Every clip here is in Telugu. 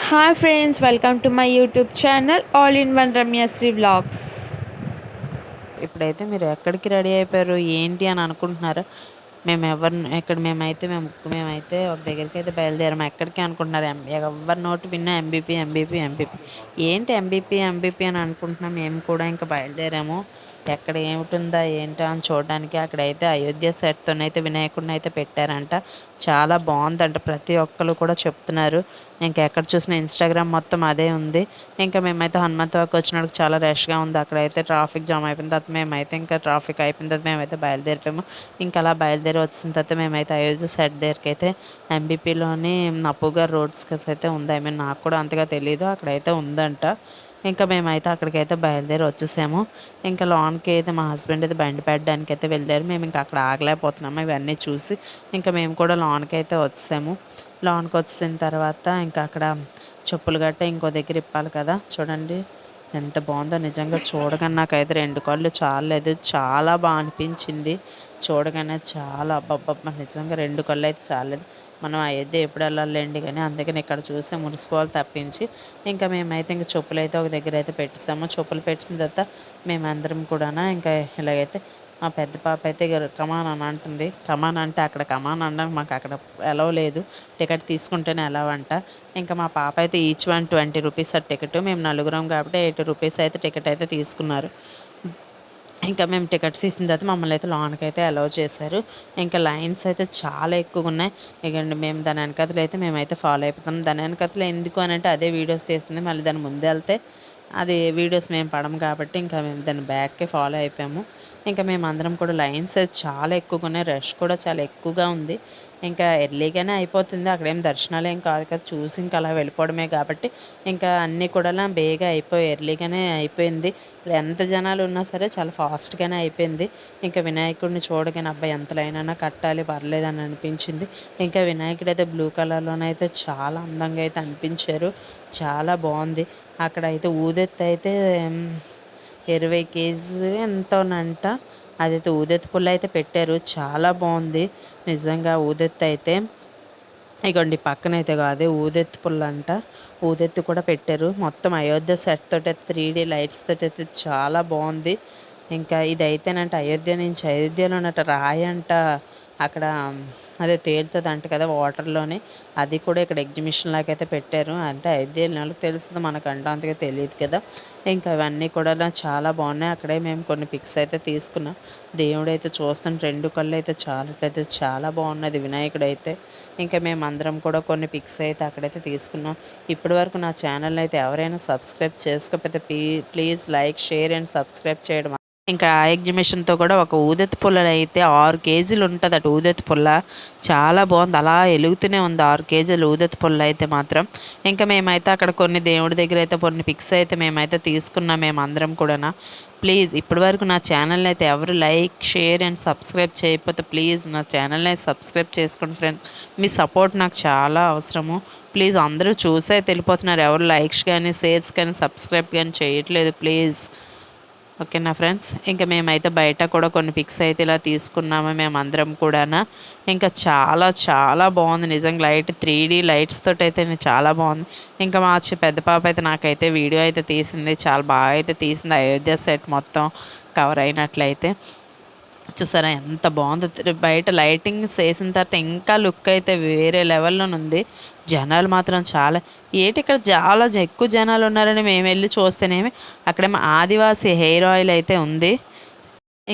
Hi friends welcome to my YouTube channel all in one Ramyashri vlogs ఇప్పుడైతే మీరు ఎక్కడికి రెడీ అయిపోయారు? ఏంటి అని అనుకుంటున్నారు? మేము ఎవరు ఇక్కడ మేమైతే మేము మేమైతే ఒక దగ్గరికి అయితే బయలుదేరాము. ఎక్కడికి అనుకుంటున్నారు? ఎం- ఎవరి నోటి విన్నా ఎంబీపీ ఎంబీపీ ఎంబీపీ ఏంటి ఎంబీపీ ఎంబీపీ అని అనుకుంటున్నాం. మేము కూడా ఇంకా బయలుదేరాము. ఎక్కడ ఏమిటిందా ఏంటా అని చూడడానికి అక్కడైతే అయోధ్య సెట్తోనైతే వినాయకుడిని అయితే పెట్టారంట. చాలా బాగుందంట. ప్రతి ఒక్కరు కూడా చెప్తున్నారు. ఇంకా ఎక్కడ చూసిన ఇన్స్టాగ్రామ్ మొత్తం అదే ఉంది. ఇంకా మేమైతే హనుమంతవాకి వచ్చినప్పుడు చాలా రష్గా ఉంది. అక్కడైతే ట్రాఫిక్ జామ్ అయిపోయిన తర్వాత మేమైతే ఇంకా ట్రాఫిక్ అయిపోయిన తర్వాత మేమైతే బయలుదేరిపోయాము. ఇంకా అలా బయలుదేరి వచ్చిన తర్వాత మేమైతే అయోధ్య సెట్ దగ్గరికి అయితే ఎంబీపీలోని అప్పుగా రోడ్స్కి అయితే ఉంది. ఐ మీన్ నాకు కూడా అంతగా తెలియదు అక్కడైతే ఉందంట. ఇంకా మేమైతే అక్కడికైతే బయలుదేరి వచ్చేసాము. ఇంకా లోన్కి అయితే మా హస్బెండ్ అయితే బండి పెట్టడానికి అయితే వెళ్ళారు. మేము ఇంకా అక్కడ ఆగలేకపోతున్నాము. ఇవన్నీ చూసి ఇంకా మేము కూడా లోన్కి అయితే వచ్చేసాము. లోన్కి వచ్చిన తర్వాత ఇంకా అక్కడ చెప్పులు గట్ట ఇంకో దగ్గర ఇప్పాలి కదా. చూడండి ఎంత బాగుందో నిజంగా చూడగానే నాకైతే రెండు కళ్ళు చాలలేదు. చాలా బాగా అనిపించింది. చూడగానే చాలా అబ్బబ్బబ్బ నిజంగా రెండు కళ్ళు అయితే చాలేదు మనం అయోధ్య ఎప్పుడు వెళ్ళాలండి కానీ అందుకని ఇక్కడ చూసే మున్సిపాల్ తప్పించి ఇంకా మేమైతే ఇంకా చెప్పులు అయితే ఒక దగ్గర అయితే పెట్టేసాము. చెప్పులు పెట్టిన తర్వాత మేమందరం కూడా ఇంకా ఇలాగైతే మా పెద్ద పాప అయితే కమాన్ అని అంటుంది. కమాన్ అంటే అక్కడ కమాన్ అనడానికి మాకు అక్కడ ఎలా లేదు. టికెట్ తీసుకుంటేనే ఎలా అంట. ఇంకా మా పాప అయితే ఈచ్ వన్ ట్వంటీ రూపీస్ ఆ టికెట్. మేము నలుగురం కాబట్టి ఎయిటీ రూపీస్ అయితే టికెట్ అయితే తీసుకున్నారు. ఇంకా మేము టికెట్స్ ఇచ్చిన తర్వాత మమ్మల్ని అయితే లోన్కి అయితే అలౌ చేశారు. ఇంకా లైన్స్ అయితే చాలా ఎక్కువగా ఉన్నాయి. ఇకండి మేము దాని వెనకతలు అయితే మేమైతే ఫాలో అయిపోతాం దాని వెనకతలు ఎందుకు అని అంటే అదే వీడియోస్ తీస్తుంది. మళ్ళీ దాని ముందు వెళ్తే అది వీడియోస్ మేము పడము కాబట్టి ఇంకా మేము దాని బ్యాక్కే ఫాలో అయిపోయాము. ఇంకా మేము అందరం కూడా లైన్స్ అయితే చాలా ఎక్కువగా ఉన్నాయి. రష్ కూడా చాలా ఎక్కువగా ఉంది. ఇంకా ఎర్లీగానే అయిపోతుంది. అక్కడేం దర్శనాలు ఏం కాదు కదా చూసి ఇంకా అలా వెళ్ళిపోవడమే కాబట్టి ఇంకా అన్నీ కూడా బేగా అయిపోయి ఎర్లీగానే అయిపోయింది. ఎంత జనాలు ఉన్నా సరే చాలా ఫాస్ట్గానే అయిపోయింది. ఇంకా వినాయకుడిని చూడగానే అబ్బాయి ఎంతలైనా కట్టాలి పర్లేదని అనిపించింది. ఇంకా వినాయకుడు అయితే బ్లూ కలర్లోనైతే చాలా అందంగా అయితే అనిపించారు. చాలా బాగుంది. అక్కడ అయితే ఊదెత్తి అయితే ఇరవై కేజీ ఎంతోనంట. అదైతే ఊదెత్తి పుల్ల అయితే పెట్టారు. చాలా బాగుంది. నిజంగా ఊదెత్తి అయితే. ఇగోండి పక్కన అయితే కాదు ఊదెత్తి పుల్ల అంట. ఊదెత్తి కూడా పెట్టారు. మొత్తం అయోధ్య సెట్ తోటి త్రీ డీ లైట్స్ తోటి అయితే చాలా బాగుంది. ఇంకా ఇది అయితేనంటే అయోధ్య నుంచి అయోధ్యలో రాయి అంట. అక్కడ అదే తేలుతుంది అంట కదా వాటర్లోనే. అది కూడా ఇక్కడ ఎగ్జిబిషన్ లాగా అయితే పెట్టారు. అంటే ఐదు వెళ్ళిన తెలుస్తుంది మనకంటే అంతగా తెలియదు కదా. ఇంకా అవన్నీ కూడా చాలా బాగున్నాయి. అక్కడే మేము కొన్ని పిక్స్ అయితే తీసుకున్నాం. దేవుడు అయితే చూస్తుంటే రెండు కళ్ళు అయితే చాలా. అయితే చాలా బాగున్నది వినాయకుడు అయితే ఇంకా మేము అందరం కూడా కొన్ని పిక్స్ అయితే అక్కడైతే తీసుకున్నాం. ఇప్పటి వరకు నా ఛానల్ అయితే ఎవరైనా సబ్స్క్రైబ్ చేసుకోకపోతే please like share and subscribe చేయడం ఇంకా ఆ ఎగ్జిబిషన్తో కూడా ఒక ఊదతి పుల్లనైతే అయితే ఆరు కేజీలు ఉంటుంది అటు ఊదతి పుల్ల. చాలా బాగుంది. అలా ఎలుగుతూనే ఉంది. ఆరు కేజీలు ఊదతి పుల్ల అయితే మాత్రం. ఇంకా మేమైతే అక్కడ కొన్ని దేవుడి దగ్గర అయితే కొన్ని పిక్స్ అయితే మేమైతే తీసుకున్నాం మేము అందరం కూడా ప్లీజ్ ఇప్పటివరకు నా ఛానల్ అయితే ఎవరు లైక్ షేర్ అండ్ సబ్స్క్రైబ్ చేయకపోతే ప్లీజ్ నా ఛానల్ని సబ్స్క్రైబ్ చేసుకోండి ఫ్రెండ్ మీ సపోర్ట్ నాకు చాలా అవసరము. ప్లీజ్ అందరూ చూసే తెలిపోతున్నారు. ఎవరు లైక్స్ కానీ షేర్స్ కానీ సబ్స్క్రైబ్ కానీ చేయట్లేదు. ప్లీజ్. ఓకేనా ఫ్రెండ్స్? ఇంకా మేమైతే బయట కూడా కొన్ని పిక్స్ అయితే ఇలా తీసుకున్నాము మేమందరం కూడా ఇంకా చాలా చాలా బాగుంది. నిజంగా లైట్ త్రీ డీ లైట్స్ తోటి అయితే చాలా బాగుంది. ఇంకా మా చి- పెద్ద పాప అయితే నాకైతే వీడియో అయితే తీసింది. చాలా బాగా అయితే తీసింది. అయోధ్య సెట్ మొత్తం కవర్ అయినట్లయితే. చూసారా ఎంత బాగుంది. బయట లైటింగ్స్ వేసిన తర్వాత ఇంకా లుక్ అయితే వేరే లెవెల్లో ఉంది. జనాలు మాత్రం చాలా ఏంటి ఇక్కడ చాలా ఎక్కువ జనాలు ఉన్నారని మేము వెళ్ళి చూస్తేనేమి అక్కడేమో ఆదివాసీ హెయిర్ ఆయిల్ అయితే ఉంది.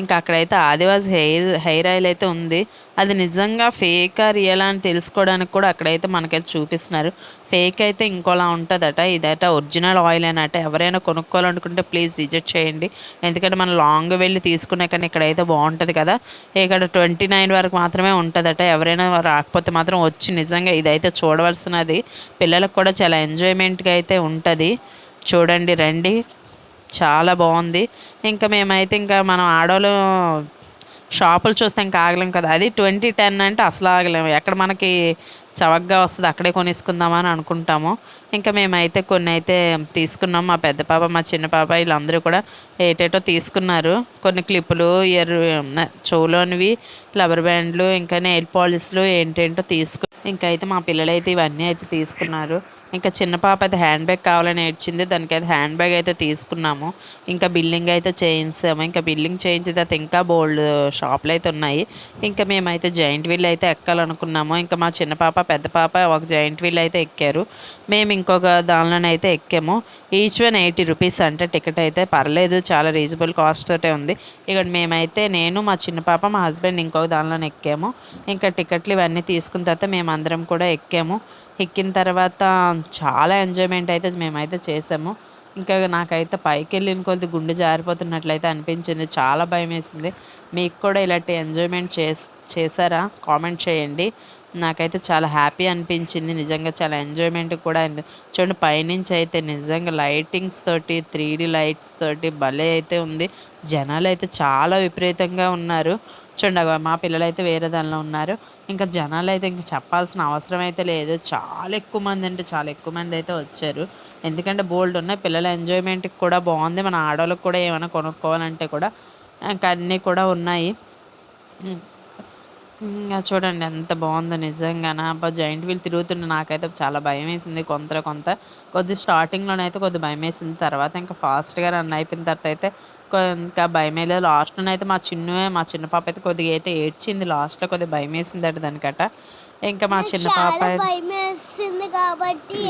ఇంకా అక్కడైతే ఆదివాసి హెయిర్ హెయిర్ ఆయిల్ అయితే ఉంది. అది నిజంగా ఫేకా రియలా అని తెలుసుకోవడానికి కూడా అక్కడైతే మనకైతే చూపిస్తున్నారు. ఫేక్ అయితే ఇంకోలా ఉంటుందట. ఇదట ఒరిజినల్ ఆయిల్ అనట ఎవరైనా కొనుక్కోవాలనుకుంటే ప్లీజ్ విజిట్ చేయండి. ఎందుకంటే మనం లాంగ్ వెళ్ళి తీసుకునే కానీ ఇక్కడైతే బాగుంటుంది కదా. ఇక్కడ ట్వంటీ నైన్ వరకు మాత్రమే ఉంటుందట. ఎవరైనా రాకపోతే మాత్రం వచ్చి నిజంగా ఇదైతే చూడవలసినది. పిల్లలకు కూడా చాలా ఎంజాయ్మెంట్గా అయితే ఉంటుంది. చూడండి రండి. చాలా బాగుంది. ఇంకా మేమైతే ఇంకా మనం ఆడవాళ్ళు షాపులు చూస్తే ఇంకా ఆగలేం కదా. అది ట్వంటీ టెన్ అంటే అసలు ఆగలేము ఎక్కడ మనకి చవకగా వస్తుంది అక్కడే కొనేసుకుందామని అనుకుంటాము. ఇంకా మేమైతే కొన్ని అయితే తీసుకున్నాం. మా పెద్ద పాప మా చిన్న పాప వీళ్ళందరూ కూడా ఏటేటో తీసుకున్నారు. కొన్ని క్లిప్పులు ఇయర్ చెవులోనివి లబర్ బ్యాండ్లు ఇంకా నెయిల్ పాలిష్లు ఏంటేంటో తీసుకు ఇంకా అయితే మా పిల్లలు అయితే ఇవన్నీ అయితే తీసుకున్నారు. ఇంకా చిన్న పాప అయితే హ్యాండ్ బ్యాగ్ కావాలని ఏడ్చింది. అయితే హ్యాండ్ బ్యాగ్ అయితే తీసుకున్నాము. ఇంకా బిల్లింగ్ అయితే చేయించాము. ఇంకా బిల్లింగ్ చేయించిన తర్వాత ఇంకా బోల్డ్ షాపులు అయితే ఉన్నాయి. ఇంకా మేమైతే జాయింట్ వీల్ అయితే ఎక్కాలనుకున్నాము. ఇంకా మా చిన్న పాప పెద్ద పాప ఒక జాయింట్ వీల్ అయితే ఎక్కారు. మేము ఇంకొక దానిలోనే అయితే ఎక్కాము. ఈచ్ వన్ ఎయిటీ రూపీస్ అంటే టికెట్ అయితే పర్లేదు. చాలా రీజనబుల్ కాస్ట్ తోటే ఉంది. ఇక్కడ మేమైతే నేను మా చిన్న పాప మా హస్బెండ్ ఇంకొక దానిలోనే ఎక్కాము. ఇంకా టికెట్లు ఇవన్నీ తీసుకున్న తర్వాత మేమందరం కూడా ఎక్కాము. ఎక్కిన తర్వాత చాలా ఎంజాయ్మెంట్ అయితే మేమైతే చేసాము. ఇంకా నాకైతే పైకి వెళ్ళిన కొద్ది గుండె జారిపోతున్నట్లయితే అనిపించింది. చాలా భయం వేసింది. మీకు కూడా ఇలాంటి ఎంజాయ్మెంట్ చేస్ చేశారా? కామెంట్ చేయండి. నాకైతే చాలా హ్యాపీ అనిపించింది. నిజంగా చాలా ఎంజాయ్మెంట్ కూడా అయింది. చూడండి పైనుంచి అయితే నిజంగా లైటింగ్స్ తోటి త్రీ డీ లైట్స్ తోటి భలే అయితే ఉంది. జనాలు అయితే చాలా విపరీతంగా ఉన్నారు. చూడండి మా పిల్లలు అయితే వేరే దానిలో ఉన్నారు. ఇంకా జనాలు అయితే ఇంకా చెప్పాల్సిన అవసరం అయితే లేదు. చాలా ఎక్కువ మంది అంటే చాలా ఎక్కువ మంది అయితే వచ్చారు. ఎందుకంటే బోల్డ్ ఉన్నాయి. పిల్లల ఎంజాయ్మెంట్కి కూడా బాగుంది. మన ఆడవాళ్ళకి కూడా ఏమైనా కొనుక్కోవాలంటే కూడా ఇంకా అన్నీ కూడా ఉన్నాయి. ఇంకా చూడండి ఎంత బాగుందో నిజంగానా. అబ్బా జాయింట్ వీల్ తిరుగుతుండే నాకైతే చాలా భయం వేసింది కొంత కొంత. కొద్ది స్టార్టింగ్లోనైతే కొద్ది భయం వేసింది. తర్వాత ఇంకా ఫాస్ట్గా రన్ అయిపోయిన తర్వాత అయితే ఇంకా భయం లేదు లాస్ట్లోనైతే అయితే మా చిన్నువే మా చిన్న పాప అయితే కొద్దిగా అయితే ఏడ్చింది. లాస్ట్లో కొద్దిగా భయం వేసిందట దానికట. ఇంకా మా చిన్న పాప వేసింది కాబట్టి.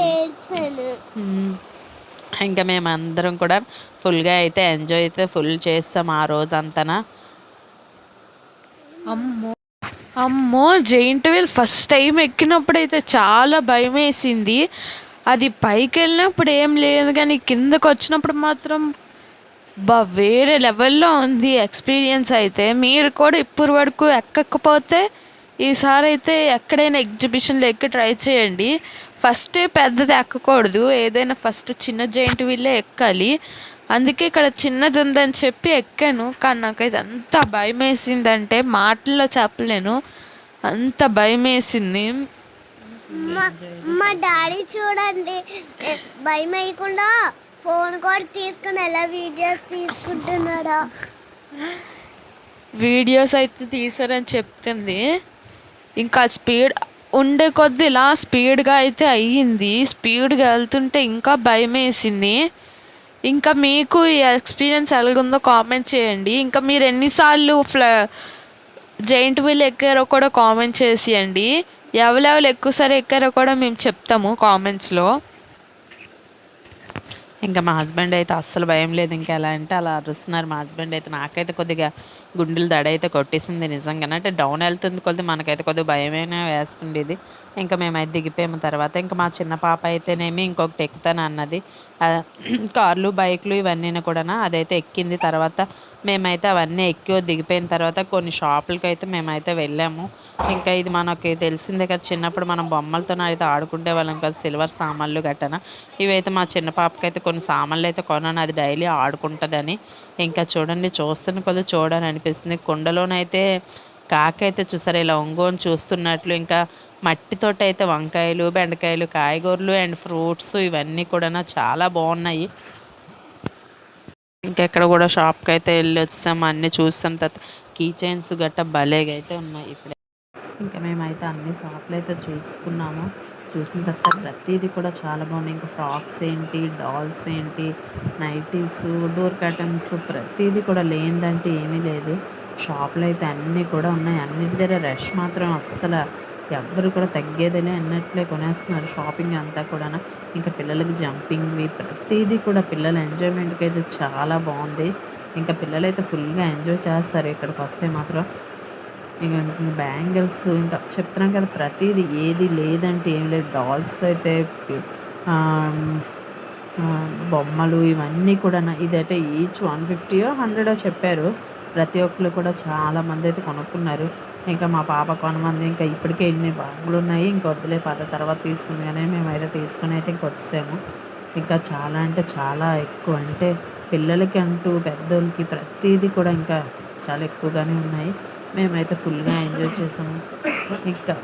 ఇంకా మేమందరం కూడా ఫుల్గా అయితే ఎంజాయ్ అయితే ఫుల్ చేస్తాం ఆ రోజంతనా. అమ్మో! అమ్మో! జైంట్ వీల్ ఫస్ట్ టైం ఎక్కినప్పుడు అయితే చాలా భయం వేసింది. అది పైకి వెళ్ళినప్పుడు ఏం లేదు కానీ కిందకు వచ్చినప్పుడు మాత్రం అబ్బా వేరే లెవెల్లో ఉంది ఎక్స్పీరియన్స్ అయితే. మీరు కూడా ఇప్పుడు వరకు ఎక్కకపోతే ఈసారి అయితే ఎక్కడైనా ఎగ్జిబిషన్లో ఎక్కి ట్రై చేయండి. ఫస్ట్ పెద్దది ఎక్కకూడదు. ఏదైనా ఫస్ట్ చిన్న జైంట్ వీళ్ళే ఎక్కాలి. అందుకే ఇక్కడ చిన్నది ఉందని చెప్పి ఎక్కాను. కానీ నాకైతే అంత భయం వేసిందంటే మాటల్లో చెప్పలేను. అంత భయం వేసింది మా మా డాడీ చూడండి. భయం వేయకుండా ఫోన్ కూడా తీసుకుని ఎలా వీడియోస్ తీసుకుంటున్నాడా. వీడియోస్ అయితే తీసారని చెప్తుంది. ఇంకా స్పీడ్ ఉండే కొద్ది ఇలా స్పీడ్గా అయితే అయ్యింది. స్పీడ్గా వెళ్తుంటే ఇంకా భయం వేసింది ఇంకా మీకు ఈ ఎక్స్పీరియన్స్ ఎలాగుందో కామెంట్ చేయండి. ఇంకా మీరు ఎన్నిసార్లు ఫ్ల జైంట్ వీల్ ఎక్కారో కూడా కామెంట్ చేసేయండి. ఎవరెవరు ఎక్కువసారి ఎక్కారో కూడా మేము చెప్తాము కామెంట్స్లో. ఇంకా మా హస్బెండ్ అయితే అస్సలు భయం లేదు. ఇంకా ఎలా అంటే అలా అరుస్తున్నారు. మా హస్బెండ్ అయితే నాకైతే కొద్దిగా గుండెలు దడ అయితే కొట్టేసింది నిజంగానే. అంటే డౌన్ వెళ్తుంది కొద్ది మనకైతే కొద్దిగా భయమైనా వేస్తుండేది. ఇంకా మేమైతే దిగిపోయాము తర్వాత. ఇంకా మా చిన్న పాప అయితేనేమి ఇంకొకటి ఎక్కుతాను అన్నది. కార్లు బైక్లు ఇవన్నీ కూడా అదైతే ఎక్కింది తర్వాత మేమైతే అవన్నీ ఎక్కి దిగిపోయిన తర్వాత కొన్ని షాపులకి అయితే మేమైతే వెళ్ళాము. ఇంకా ఇది మనకి తెలిసిందే కదా చిన్నప్పుడు మనం బొమ్మలతో అయితే ఆడుకుంటే వాళ్ళం కదా సిల్వర్ సామాన్లు గట్టన. ఇవైతే మా చిన్న పాపకి అయితే కొన్ని సామాన్లు అయితే కొనను అది డైలీ ఆడుకుంటుందని. ఇంకా చూడండి చూస్తున్న కొద్దిగా చూడాలని అనిపిస్తుంది. కుండలోనైతే కాక అయితే చూసారు ఇలా ఒంగోని చూస్తున్నట్లు ఇంకా మట్టితోటి అయితే వంకాయలు బెండకాయలు కాయగూరలు అండ్ ఫ్రూట్స్ ఇవన్నీ కూడా చాలా బాగున్నాయి ఇంకా ఇక్కడ కూడా షాప్కి అయితే వెళ్ళి వచ్చాం అన్నీ చూస్తాం తర్వాత కీ చైన్స్ గట్ట భలేగా అయితే ఉన్నాయి ఇప్పుడే. ఇంకా మేమైతే అన్ని షాపులు అయితే చూసుకున్నాము. చూసిన తర్వాత ప్రతిదీ కూడా చాలా బాగున్నాయి ఇంకా ఫ్రాక్స్ ఏంటి డాల్స్ ఏంటి నైటీస్ డోర్ కర్టన్స్ ప్రతిదీ కూడా లేనిదంటే ఏమీ లేదు. షాప్లో అయితే అన్నీ కూడా ఉన్నాయి. అన్నిటి దగ్గర రష్ మాత్రం అస్సలు ఎవ్వరు కూడా తగ్గేదిలే అన్నట్లే కొనేస్తున్నారు షాపింగ్ అంతా కూడా ఇంకా పిల్లలకి జంపింగ్వి ప్రతిదీ కూడా పిల్లల ఎంజాయ్మెంట్కి అయితే చాలా బాగుంది. ఇంకా పిల్లలు అయితే ఫుల్గా ఎంజాయ్ చేస్తారు ఇక్కడికి వస్తే మాత్రం. ఇంకా బ్యాంగిల్స్ ఇంకా చెప్తున్నాం కదా ప్రతిదీ ఏది లేదంటే ఏం లేదు. డాల్స్ అయితే బొమ్మలు ఇవన్నీ కూడా ఇదైతే ఈచ్ వన్ ఫిఫ్టీయో హండ్రెడో చెప్పారు. ప్రతి ఒక్కరు కూడా చాలా మంది అయితే కొనుక్కున్నారు. ఇంకా మా పాప కొనమంది ఇంకా ఇప్పటికే ఇన్ని బాగులు ఉన్నాయి. ఇంకా వద్దులే పద తర్వాత తీసుకుని కానీ మేమైతే తీసుకుని అయితే ఇంకా వచ్చాము ఇంకా చాలా అంటే చాలా ఎక్కువ అంటే పిల్లలకి అంటూ పెద్దోళ్ళకి ప్రతిదీ కూడా ఇంకా చాలా ఎక్కువగానే ఉన్నాయి. మేమైతే ఫుల్గా ఎంజాయ్ చేసాము. ఇంకా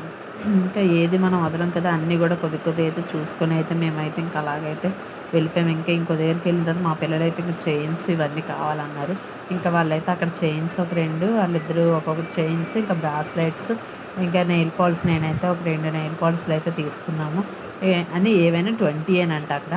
ఇంకా ఏది మనం వదలం కదా అన్నీ కూడా కొద్ది కొద్ది అయితే చూసుకొని అయితే మేమైతే ఇంకా అలాగైతే వెళ్ళిపోయాము ఇంకా ఇంకో దగ్గరికి వెళ్ళిన తర్వాత మా పిల్లలైతే ఇంకా చైన్స్ ఇవన్నీ కావాలన్నారు. ఇంకా వాళ్ళైతే అక్కడ చైన్స్ ఒక రెండు వాళ్ళిద్దరూ ఒక్కొక్క చైన్స్ ఇంకా బ్రాస్లెట్స్ ఇంకా నెయిల్ పాలిష్ నేనైతే ఒక రెండు నెయిల్ పాలిష్లు అయితే తీసుకున్నాము. అని ఏవైనా ట్వంటీ అని అంట అక్కడ.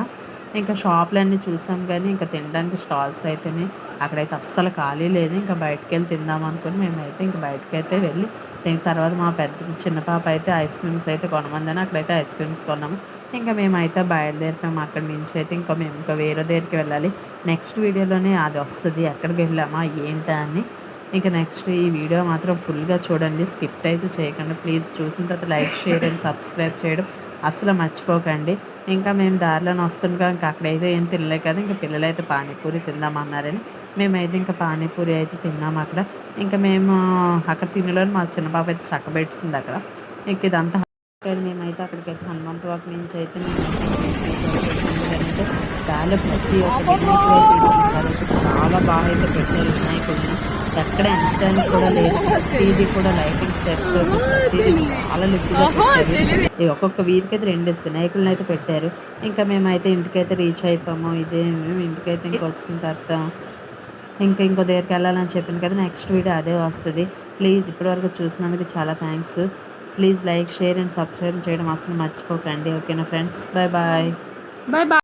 ఇంకా షాపులన్నీ చూసాం కానీ ఇంకా తినడానికి స్టాల్స్ అయితేనే అక్కడైతే అస్సలు ఖాళీ లేదు. ఇంకా బయటకు వెళ్ళి తిందాం అనుకుని మేమైతే ఇంకా బయటకు అయితే వెళ్ళి దీని తర్వాత మా పెద్ద చిన్న పాప అయితే ఐస్ క్రీమ్స్ అయితే కొనమందని అక్కడైతే ఐస్ క్రీమ్స్ కొన్నాము. ఇంకా మేమైతే బయలుదేరినాము అక్కడి నుంచి అయితే ఇంకా మేము ఇంకా వేరే దగ్గరికి వెళ్ళాలి. నెక్స్ట్ వీడియోలోనే అది వస్తుంది ఎక్కడికి వెళ్ళామా ఏంటా అని. ఇంకా నెక్స్ట్ ఈ వీడియో మాత్రం ఫుల్గా చూడండి స్కిప్ అయితే చేయకండి. ప్లీజ్ చూసిన తర్వాత లైక్ షేర్ అండ్ సబ్స్క్రైబ్ చేయడం అసలు మర్చిపోకండి. ఇంకా మేము దారిలోనే వస్తుండగా ఇంకా అక్కడైతే ఏం తినలే కదా ఇంకా పిల్లలు అయితే పానీపూరి తిందామన్నారని మేమైతే ఇంకా పానీపూరి అయితే తిన్నాము అక్కడ. ఇంకా మేము అక్కడ తినలో మా చిన్న పాప అయితే చక్క పెట్టింది అక్కడ. ఇంక ఇదంతా మేమైతే అక్కడికైతే హనుమంత్ వాక్ నుంచి అయితే దారిలో ప్రతి ఒక్క అయితే చాలా బాగా అయితే పెట్టారు. వినాయకుడిని. ఎక్కడ ఎంచడానికి కూడా లేదు. ప్రతిదీ కూడా లైటింగ్ సెట్ ప్రతిదీ చాలా లుక్గా పెట్టారు. ఈ ఒక్కొక్క వీధికి అయితే రెండు వినాయకులను అయితే పెట్టారు. ఇంకా మేమైతే ఇంటికైతే రీచ్ అయిపోయాము ఇదే మేము ఇంటికైతే ఇంకా వచ్చిన తర్వాత ఇంకా ఇంకో దగ్గరికి వెళ్ళాలని చెప్పాను కదా నెక్స్ట్ వీడియో అదే వస్తుంది. ప్లీజ్ ఇప్పటివరకు చూసినందుకు చాలా thanks please like share and subscribe చేయడం అసలు మర్చిపోకండి. ఓకేనా friends bye bye bye bye